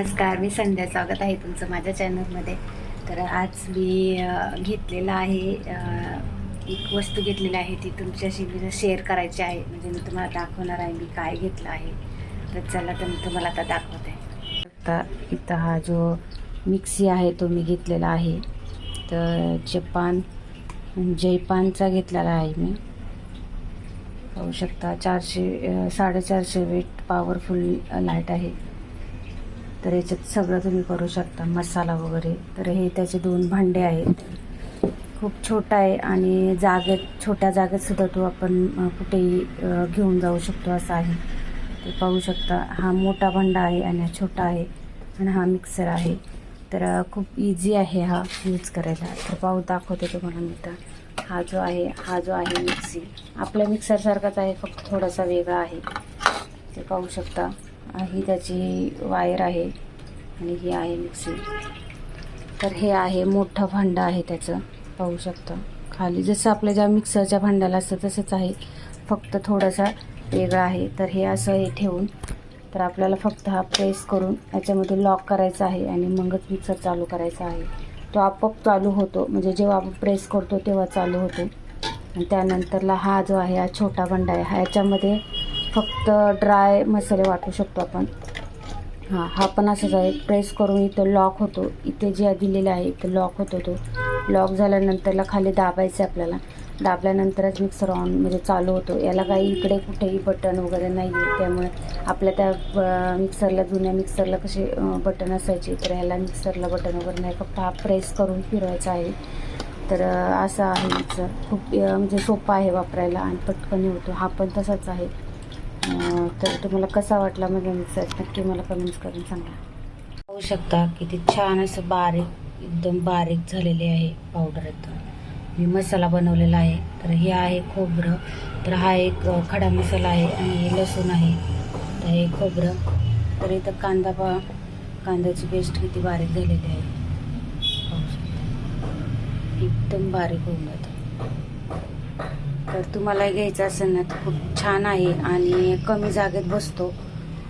नमस्कार मी संध्या. स्वागत आहे तुमचं माझ्या चॅनलमध्ये. तर आज मी घेतलेलं आहे एक वस्तू घेतलेली आहे ती तुमच्याशी मी शेअर करायची आहे. म्हणजे मी तुम्हाला दाखवणार आहे मी काय घेतलं आहे. तर चला तर मी तुम्हाला आता दाखवते. आता इथं हा जो मिक्सी आहे तो मी घेतलेला आहे. तर जपान जयपानचा घेतलेला आहे मी. पाहू शकता चारशे साडेचारशे वेट पॉवरफुल लाइट आहे. तर याच्यात सगळं तुम्ही करू शकता मसाला वगैरे. तर हे त्याचे दोन भांडे आहेत. खूप छोटा आहे आणि जागेत छोट्या जागेतसुद्धा तो आपण कुठेही घेऊन जाऊ शकतो असा आहे. ते पाहू शकता हा मोठा भांडा आहे आणि हा छोटा आहे आणि हा मिक्सर आहे. तर खूप इझी आहे हा यूज करायला. तर पाहू दाखवते तुम्हाला मी तर. हा जो आहे हा जो आहे मिक्सी आपल्या मिक्सरसारखाच आहे फक्त थोडासा वेगळा आहे. ते पाहू शकता. ही त्याची वायर आहे आणि ही आहे मिक्सी तर हे आहे मोठं भांडं आहे त्याचं पाहू शकता. खाली जसं आपल्या ज्या मिक्सरच्या भांड्याला असतं तसंच आहे. फक्त थोडासा वेगळा आहे. तर हे असं हे ठेवून तर आपल्याला फक्त हा प्रेस करून याच्यामध्ये लॉक करायचा आहे आणि मगच मिक्सर चालू करायचा आहे. तो आपोआप चालू होतो म्हणजे जेव्हा आपण प्रेस करतो तेव्हा चालू होतो. आणि त्यानंतरला हा जो आहे हा छोटा भांडा आहे ह्याच्यामध्ये फक्त ड्राय मसाले वाटू शकतो आपण. हां हा पण असंच आहे. प्रेस करून इथं लॉक होतो. इथे जे दिलेलं आहे इथं लॉक होतो तो. लॉक झाल्यानंतरला खाली दाबायचं आहे आपल्याला. दाबल्यानंतरच मिक्सर ऑन म्हणजे चालू होतो. याला काही इकडे कुठेही बटन वगैरे नाही आहे त्यामुळे आपल्या त्या मिक्सरला जुन्या मिक्सरला कसे बटन असायचे तर ह्याला मिक्सरला बटन वगैरे नाही. फक्त हा प्रेस करून फिरवायचा आहे. तर असं असा आहे मिक्सर खूप म्हणजे सोपा आहे वापरायला आणि पटकन होतो. हा पण तसाच आहे. तर तुम्हाला कसा वाटला माझा मिक्सर नक्की मला कमेंट्स करून सांगा. पाहू शकता किती छान असं बारीक एकदम बारीक झालेले आहे पावडर एकदम मी मसाला बनवलेला आहे. तर हे आहे खोबरं. तर हा एक खडा मसाला आहे आणि हे लसूण आहे. तर हे खोबरं. तर इथं कांदा पा कांद्याची पेस्ट किती बारीक झालेली आहे. पाहू शकता. एकदम बारीक होऊन जातं. तर तुम्हाला घ्यायचं असेल ना तर खूप छान आहे आणि कमी जागेत बसतो.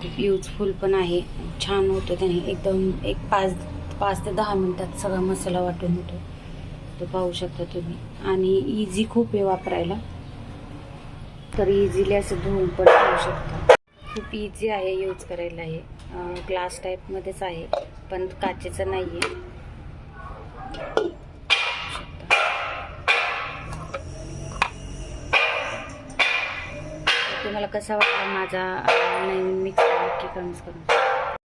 खूप युजफुल पण आहे. छान होतो त्याने. एकदम एक पाच पाच ते दहा मिनटात सगळा मसाला वाटून होतो. तो पाहू शकता तुम्ही. आणि इझी खूप आहे वापरायला. तर इझिली असं धुवून पण ठेवू शकता. खूप इझी आहे यूज करायला हे. ग्लास टाईपमध्येच आहे पण काचेचं नाही आहे तुम्हाला कसा वाटला माझा नवीन मिक्स नक्की कमेंट्स करून